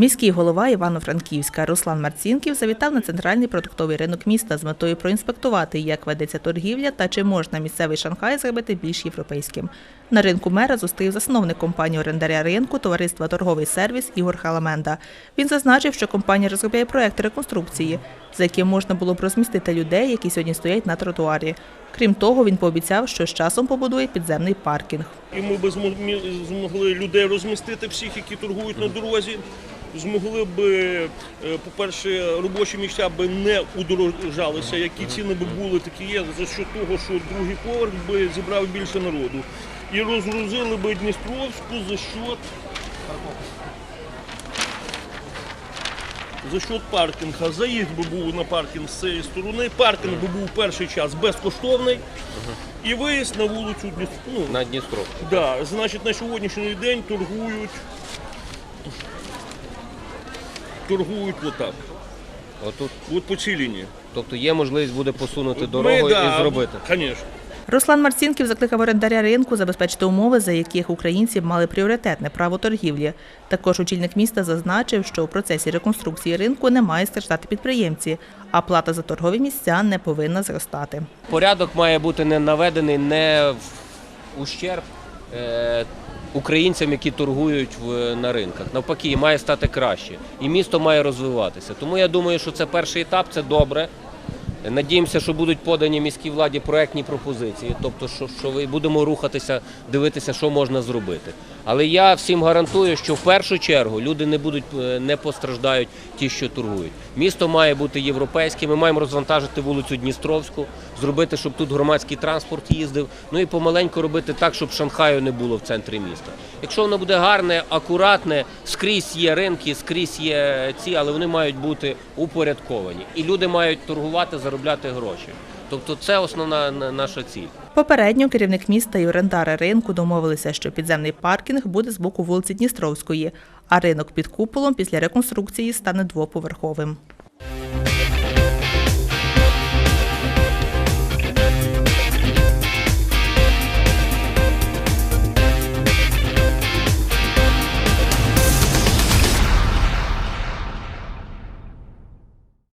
Міський голова Івано-Франківська Руслан Марцінків завітав на центральний продуктовий ринок міста з метою проінспектувати, як ведеться торгівля та чи можна місцевий Шанхай зробити більш європейським. На ринку мера зустрів засновник компанії орендаря ринку товариства Торговий сервіс Ігор Халаменда. Він зазначив, що компанія розробляє проект реконструкції, за яким можна було б розмістити людей, які сьогодні стоять на тротуарі. Крім того, він пообіцяв, що з часом побудує підземний паркінг. І ми б змо- змогли людей розмістити всіх, які торгують на дорозі. Змогли б, е, по-перше, робочі місця б не удорожалися, які ціни б були, такі є, за що того, що другий поверх би зібрав більше народу. І розгрузили б Дністровську за счет за счет паркінга. Заїзд би був на паркінг з цієї сторони. Паркінг би був перший час безкоштовний. І виїзд на вулицю Дністровську. Ну, на Дністро. Да, значить, на сьогоднішній день торгують. Торгують отак. Отут, От по цій лінії. тобто є можливість буде посунути Ми, дорогу да, і зробити. Звісно. Руслан Марцінків закликав орендаря ринку забезпечити умови, за яких українці мали пріоритетне право торгівлі. Також очільник міста зазначив, що у процесі реконструкції ринку не має страждати підприємці, а плата за торгові місця не повинна зростати. Порядок має бути не наведений не в ущерб е, українцям, які торгують на ринках. Навпаки, має стати краще. І місто має розвиватися. Тому я думаю, що це перший етап, це добре. Надіємося, що будуть подані міській владі проектні пропозиції, тобто, що, що будемо рухатися, дивитися, що можна зробити. Але я всім гарантую, що в першу чергу люди не будуть е, не постраждають ті, що торгують. Місто має бути європейське. Ми маємо розвантажити вулицю Дністровську, зробити, щоб тут громадський транспорт їздив. Ну і помаленьку робити так, щоб Шанхаю не було в центрі міста. Якщо воно буде гарне, акуратне, скрізь є ринки, скрізь є ці, але вони мають бути упорядковані. І люди мають торгувати, заробляти гроші. Тобто, це основна наша ціль. Попередньо керівник міста і орендари ринку домовилися, що підземний паркінг буде з боку вулиці Дністровської, а ринок під куполом після реконструкції стане двоповерховим.